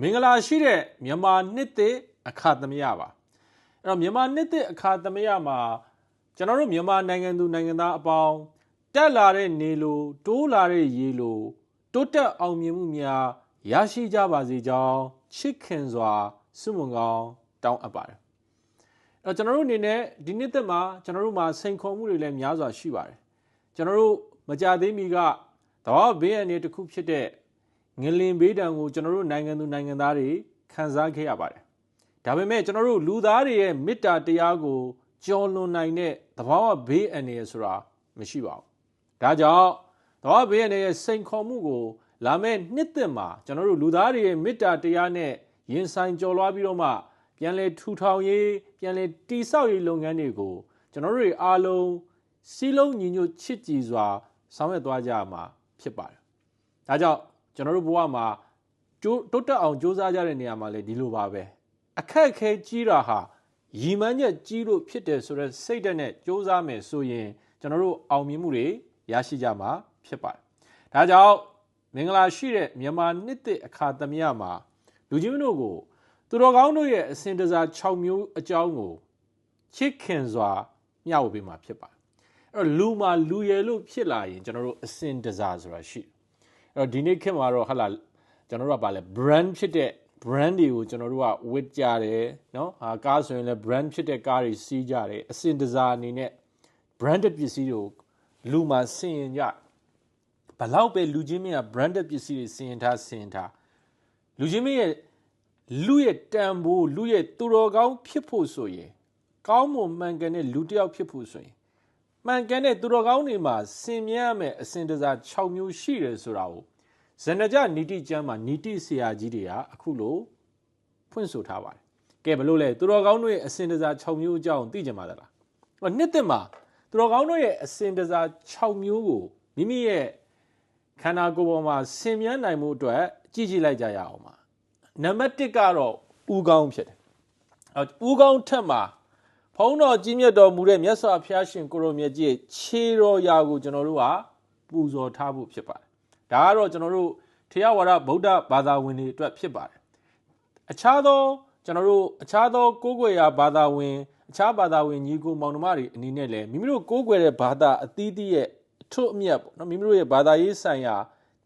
မင်္ဂလာရှိတဲ့မြန်မာနှစ်သစ်အခါသမယပါအဲ့တော့မြန်မာနှစ်သစ်အခါသမယမှာကျွန်တော်တို့မြန်မာနိုင်ငံသူနိုင်ငံသားအပေါင်းတက်လာတဲ့နေလိုတိုးလာတဲ့ရေလိုတိုးတက်အောင်မြင်မှုများရရှိကြပါစေကြောင်းချစ်ခင်စွာဆုမွန်ကောင်းတောင်းအပ်ပါတယ်အဲ့တော့ကျွန်တော်တို့အနေနဲ့ဒီနှစ်သက်မှာကျွန်တော်တို့မှာစိန်ခေါ်မှုတွေလည်းများစွာရှိပါတယ်ကျွန်တော်တို့မကြသေးမီကတဘာဘေးအန္တရာယ်တစ်ခုဖြစ်တဲ့ ငလင်ဘေးဒဏ်ကိုကျွန်တော်တို့နိုင်ငံသူနိုင်ငံသားတွေခံစားခဲ့ရပါတယ်ဒါပေမဲ့ကျွန်တော်တို့လူသားတွေရဲ့မေတ္တာတရားကိုကျော်လွန်နိုင်တဲ့တဘာဘေးအန္တရာယ်ဆိုတာမရှိပါဘူးဒါကြောင့်တဘာဘေးအန္တရာယ်စိန်ခေါ်မှုကို လာမယ့်နှစ်သက်မှာကျွန်တော်တို့လူသားတွေရဲ့မေတ္တာတရားနဲ့ရင်ဆိုင်ကြော်လွှားပြီးတော့မှပြန်လည်ထူထောင်ရေးပြန်လည်တည်ဆောက်ရေးလုပ်ငန်းတွေကိုကျွန်တော်တို့တွေအားလုံးစီးလုံးညီညွတ်ချစ်ကြည်စွာဆောင်ရွက်သွားကြရမှာဖြစ်ပါတယ်။ဒါကြောင့် ကျွန်တော်တို့ဘဝမှာတိုးတက်အောင်ကြိုးစားကြတဲ့နေရာမှာလည်းဒီလိုပါပဲအခက်အခဲကြီးတာဟာရည်မှန်းချက်ကြီးလို့ဖြစ်တယ်ဆိုတော့စိတ်ဓာတ်နဲ့ကြိုးစားမယ်ဆိုရင်ကျွန်တော်တို့အောင်မြင်မှုတွေရရှိကြမှာဖြစ်ပါတယ်။ဒါကြောင့်မင်္ဂလာရှိတဲ့မြန်မာနှစ်သစ်အခါသမယမှာလူကြီးတို့ကိုသူတော်ကောင်းတို့ရဲ့အစဉ်တစား6မျိုးအကြောင်းကိုချစ်ခင်စွာမျှဝေပေးမှာဖြစ်ပါတယ်။အဲ့တော့လူမှာလူရယ်လို့ဖြစ်လာရင်ကျွန်တော်တို့အစဉ်တစားဆိုတာရှိတယ် အဲ့တော့ဒီနေ့ခေတ်မှာတော့ဟာလာကျွန်တော်တို့ကပါလဲ brand ဖြစ်တဲ့ brand တွေကိုကျွန်တော်တို့ကဝစ်ကြတယ်နော်ဟာကားဆိုရင်လည်း brand ဖြစ်တဲ့ကားတွေစီးကြတယ်အစင်တစားအနေနဲ့ branded ပစ္စည်းတွေကိုလူမှဆင်ရင်ကြဘလောက်ပဲလူချင်းမင်းက branded ပစ္စည်းတွေဆင်ရင်ထားဆင်ရင်ထားလူချင်းမင်းရဲ့လူရဲ့တန်ဖိုးလူရဲ့သူတော်ကောင်းဖြစ်ဖို့ဆိုရင်ကောင်းမွန်မှန်ကန်တဲ့လူတစ်ယောက်ဖြစ်ဖို့ဆိုရင် မှန်ကန်တဲ့သူတော်ကောင်းတွေမှာစင်မြတ်မဲ့အစဉ်တစား6မျိုးရှိတယ်ဆိုတာကိုဇဏကြနီတိကျမ်းမှာနီတိဆရာကြီးတွေကအခုလိုဖွင့်ဆိုထားပါတယ်။ကဲဘလို့လဲသူတော်ကောင်းတို့ရဲ့အစဉ်တစား6မျိုးအကြောင်းသိကြမှာသလား။ဟောနှစ်သက်မှာသူတော်ကောင်းတို့ရဲ့အစဉ်တစား6မျိုးကိုမိမိရဲ့ခန္ဓာကိုယ်ပေါ်မှာဆင်မြန်းနိုင်မှုအတွက်ကြည့်ကြည့်လိုက်ကြရအောင်ပါနံပါတ်1ကတော့ဥကောင်းဖြစ်တယ်ဥကောင်းထက်မှာ ဖုံးတော်ကြီးမြတ်တော်မူတဲ့မြတ်စွာဘုရားရှင်ကိုရောမြတ်ကြီးရဲ့ခြေတော်ရာကိုကျွန်တော်တို့ကပူဇော်ထားဖို့ဖြစ်ပါတယ်ဒါကတော့ကျွန်တော်တို့ထေရဝါဒဗုဒ္ဓဘာသာဝင်တွေအတွက်ဖြစ်ပါတယ်အခြားသောကျွန်တော်တို့အခြားသောကိုးကွယ်ရာဘာသာဝင်အခြားဘာသာဝင်ညီကိုမောင်နှမတွေအနေနဲ့လည်းမိမိတို့ကိုးကွယ်တဲ့ဘာသာအသီးသီးရဲ့အထွတ်အမြတ်ပေါ့နော်မိမိတို့ရဲ့ဘာသာရေးဆိုင်ရာ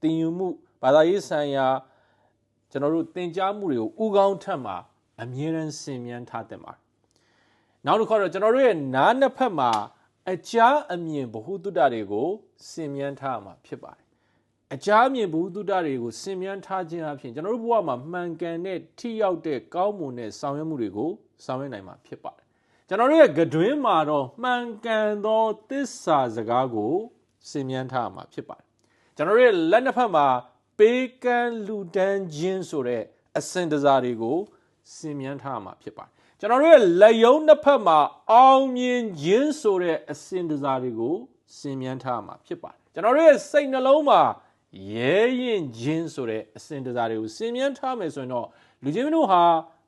သင်ယူမှုဘာသာရေးဆိုင်ရာကျွန်တော်တို့သင်ကြားမှုတွေကိုဥကောင်းထက်မှာအမြဲတမ်းဆင်မြန်းထားတဲ့မှာ နောက်တစ်ခါတော့ကျွန်တော်တို့ရဲ့နားနှစ်ဖက်မှာအကြားအမြင်ဘ ഹു တုတ္တတွေကိုဆင်မြန်းထားမှာဖြစ်ပါတယ်အကြားအမြင်ဘ ഹു တုတ္တတွေကိုဆင်မြန်းထားခြင်းအပြင်ကျွန်တော်တို့ဘဝမှာမှန်ကန်တဲ့ထိရောက်တဲ့ကောင်းမွန်တဲ့ဆောင်ရွက်မှုတွေကိုဆောင်ရွက်နိုင်မှာဖြစ်ပါတယ်ကျွန်တော်တို့ရဲ့ကတွင်းမှာတော့မှန်ကန်သောသစ္စာစကားကိုဆင်မြန်းထားမှာဖြစ်ပါတယ်ကျွန်တော်တို့ရဲ့လက်နှစ်ဖက်မှာပေးကမ်းလူတန်းခြင်းဆိုတဲ့အစင်တစားတွေကိုစင်မြန်းထားမှာဖြစ်ပါတယ် ကျွန်တော်တို့ရဲ့လက်ယုံနှစ်ဖက်မှာအောင်မြင်ခြင်းဆိုတဲ့အစင်တစားတွေကိုစင်မြန်းထားမှာဖြစ်ပါတယ်ကျွန်တော်တို့ရဲ့စိတ်နှလုံးမှာရဲရင်ခြင်းဆိုတဲ့အစင်တစားတွေကိုစင်မြန်းထားမယ်ဆိုရင်တော့လူချင်းတို့ဟာ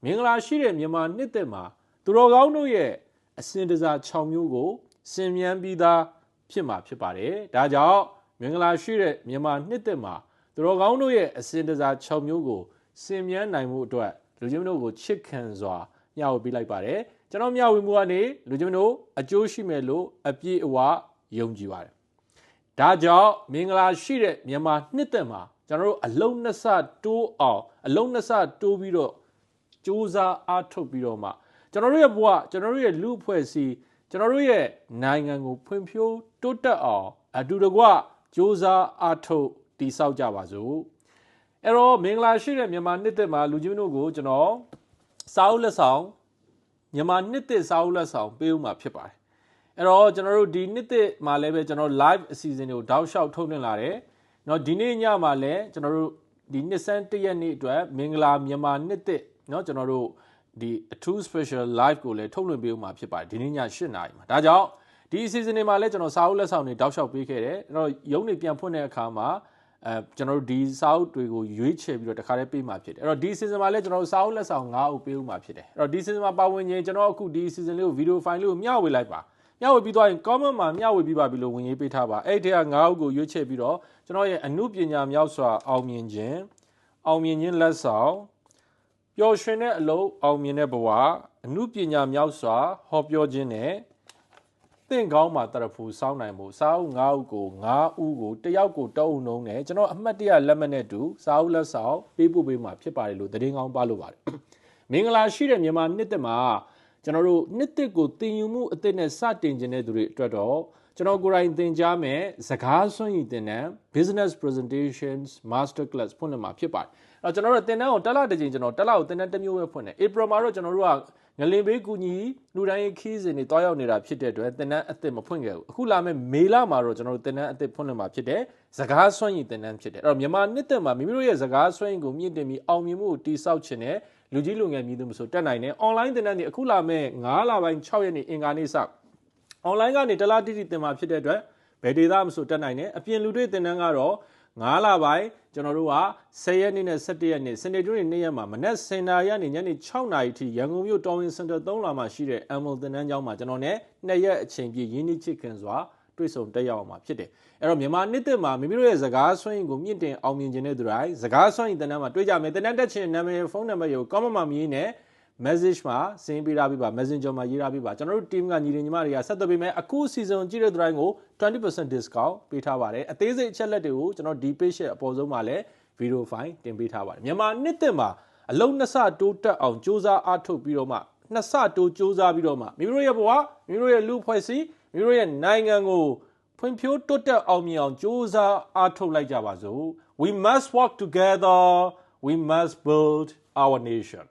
မင်္ဂလာရှိတဲ့မြန်မာနှစ်သက်မှာသူတော်ကောင်းတို့ရဲ့အစင်တစား6မျိုးကိုစင်မြန်းပြီးသားဖြစ်မှာဖြစ်ပါတယ်ဒါကြောင့်မင်္ဂလာရှိတဲ့မြန်မာနှစ်သက်မှာသူတော်ကောင်းတို့ရဲ့အစဉ်တစား6မျိုးကိုစင်မြန်းနိုင်မှုအတွက်လူချင်းတို့ကိုချစ်ခံစွာ မျှဝေပေးလိုက်ပါတယ်ကျွန်တော်မျှဝေမှုကနေလူချင်းတို့အကျိုးရှိမယ်လို့အပြည့်အဝယုံကြည်ပါတယ်ဒါကြောင့်မင်္ဂလာရှိတဲ့မြန်မာနှစ်သက်မှာကျွန်တော်တို့အလုံးနှစ်ဆတိုးအောင်အလုံးနှစ်ဆတိုးပြီးတော့စူးစမ်းအားထုတ်ပြီးတော့မှကျွန်တော်တို့ရဲ့ဘဝကျွန်တော်တို့ရဲ့လူအဖွဲ့အစည်းကျွန်တော်တို့ရဲ့နိုင်ငံကိုဖွံ့ဖြိုးတိုးတက်အောင်အတူတကွစူးစမ်းအားထုတ်တိဆောက်ကြပါစို့အဲ့တော့မင်္ဂလာရှိတဲ့မြန်မာနှစ်သက်မှာလူကြီးတို့ကိုကျွန်တော် စာအုပ်လက်ဆောင်မြန်မာနှစ်သက်စာအုပ်လက်ဆောင်ပေးဦးမှာဖြစ်ပါတယ်အဲ့တော့ကျွန်တော်တို့ဒီနှစ်သက်မှာလည်းပဲကျွန်တော် live အစီအစဉ်တွေကိုတောက်လျှောက်ထုတ်လွှင့်လာတယ်เนาะဒီနေ့ညမှာလည်းကျွန်တော်တို့ဒီနှစ်ဆန်းတရက်နေ့အတွက်မင်္ဂလာမြန်မာနှစ်သက်เนาะကျွန်တော်တို့ဒီအထူး special live ကိုလည်းထုတ်လွှင့်ပေးဦးမှာဖြစ်ပါတယ်ဒီနေ့ည8နာရီမှာဒါကြောင့်ဒီအစီအစဉ်တွေမှာလည်းကျွန်တော်စာအုပ်လက်ဆောင်တွေတောက်လျှောက်ပေးခဲ့တယ်အဲ့တော့ရုံးတွေပြန်ဖွင့်တဲ့အခါမှာ အဲကျွန်တော်တို့ဒီစာအုပ်တွေကိုရွေးချယ်ပြီးတော့တခါတည်းပေးမှာဖြစ်တယ်အဲ့တော့ဒီ season မှာလည်းကျွန်တော်တို့စာအုပ်လက်ဆောင်9အုပ်ပေးဦးမှာဖြစ်တယ်အဲ့တော့ဒီ season မှာပါဝင်ရင်ကျွန်တော်အခုဒီ season လေးကို video file လေးကိုမျှဝေလိုက်ပါမျှဝေပြီးသွားရင် comment မှာမျှဝေပြီးပါပြီလို့ဝင်ရေးပေးထားပါအဲ့ဒီက9အုပ်ကိုရွေးချယ်ပြီးတော့ကျွန်တော်ရဲ့အမှုပညာမြောက်စွာအောင်မြင်ခြင်းအောင်မြင်ခြင်းလက်ဆောင်ပျော်ရွှင်တဲ့အလုပ်အောင်မြင်တဲ့ဘဝအမှုပညာမြောက်စွာဟောပြောခြင်းနဲ့သ င်ကောင်းမှာတရဖူစောင်းနိုင်မှုစာအုပ်၅အုပ်ကို၅ဦးကိုတယောက်ကိုတအုပ်နှုံးနဲ့ကျွန်တော်အမှတ်တရလက်မှတ်နဲ့တူစာအုပ်လက်ဆောင်ပေးပို့ပေးမှာဖြစ်ပါတယ်လို့သတင်းကောင်းပါလို့ပါတယ်မင်္ဂလာရှိတဲ့မြန်မာနှစ်သက်မှာကျွန်တော်တို့နှစ်သက်ကိုတင်ယူမှုအသစ်နဲ့စတင်ခြင်းတဲ့သူတွေအတွက်တော့ကျွန်တော်ကိုယ်တိုင်သင်ကြားမယ်စကားစွမ်းရည်သင်တန်း business presentations master class ဖွင့်လှစ်မှာဖြစ်ပါတယ်အဲ့တော့ကျွန်တော်တို့သင်တန်းကိုတက်လာတစ်ချိန်ကျွန်တော်တက်လာကိုသင်တန်းတစ်မျိုးပဲဖွင့်တယ် April မှာတော့ကျွန်တော်တို့က ငလင်ဘေးကူညီလူတိုင်းရေးခီးစဉ်တွေတွားရောက်နေတာဖြစ်တဲ့အတွက်သင်တန်းအသစ်မဖွင့်ခဲ့ဘူးအခုလာမယ့်မေလမှာတော့ကျွန်တော်တို့သင်တန်းအသစ်ဖွင့်လှစ်မှာဖြစ်တယ်စကားစွမ်းရည်သင်တန်းဖြစ်တယ်အဲ့တော့မြန်မာနှစ်သက်မှာမိမိတို့ရဲ့စကားစွမ်းရည်ကိုမြင့်တင်ပြီးအောင်မြင်မှုကိုတိဆောက်ခြင်းနဲ့လူကြီးလူငယ်မြည်သူမဆိုတက်နိုင်တယ် online သင်တန်းတွေအခုလာမယ့်9လပိုင်း6ရက်နေ့အင်္ဂါနေ့စ online ကနေတလားတိတိသင်မှာဖြစ်တဲ့အတွက်ဘယ်ဒေသမဆိုတက်နိုင်တယ်အပြင်လူတွေသင်တန်းကတော့ 9လပိုင်းကျွန်တော်တို့က10ရက်နေ့နဲ့17ရက်နေ့စနေကျွန်းနေ့ရက်မှာမနက်7:00နာရီကနေညနေ6:00နာရီထိရန်ကုန်မြို့တော်ဝင်စင်တာ3လမှာရှိတဲ့ Amel သင်တန်းကျောင်းမှာကျွန်တော်နဲ့နှစ်ရက်အချိန်ပြည့်ရင်းနှီးချစ်ခင်စွာတွေ့ဆုံတက်ရောက်အောင်မှာဖြစ်တယ်အဲ့တော့မြန်မာနှစ်သက်မှာမိမိတို့ရဲ့စကားဆွမ်းရင်ကိုမြင့်တင်အောင်မြင်ခြင်းတဲ့သူတိုင်းစကားဆွမ်းရင်သင်တန်းမှာတွေ့ကြမယ်သင်တန်းတက်ခြင်းနာမည်ဖုန်းနံပါတ်ကို comment မှာမြင်နေ message မှာစင်းပေးထားပြီးပါ messenger မှာရေးထားပြီးပါကျွန်တော်တို့ team ကညီရင်ညီမတွေကဆက်သွယ်ပေးမယ်အခု season ကြည့်တဲ့သူတိုင်းကို20% discount ပေးထားပါတယ်အသေးစိတ်အချက်လက်တွေကိုကျွန်တော်ဒီ page ရဲ့အပေါ်ဆုံးမှာလည်း video file တင်ပေးထားပါတယ်မြန်မာနှစ်သက်မှာအလုံးနှစ်ဆတိုးတက်အောင်စ조사အားထုတ်ပြီးတော့မှနှစ်ဆတိုးစ조사ပြီးတော့မှမိမိတို့ရဲ့ဘဝမိမိတို့ရဲ့လူဖွဲ့စည်းမိမိတို့ရဲ့နိုင်ငံကိုဖွံ့ဖြိုးတိုးတက်အောင်မြင်အောင်စ조사အားထုတ်လိုက်ကြပါစို့ we must work together we must build our nation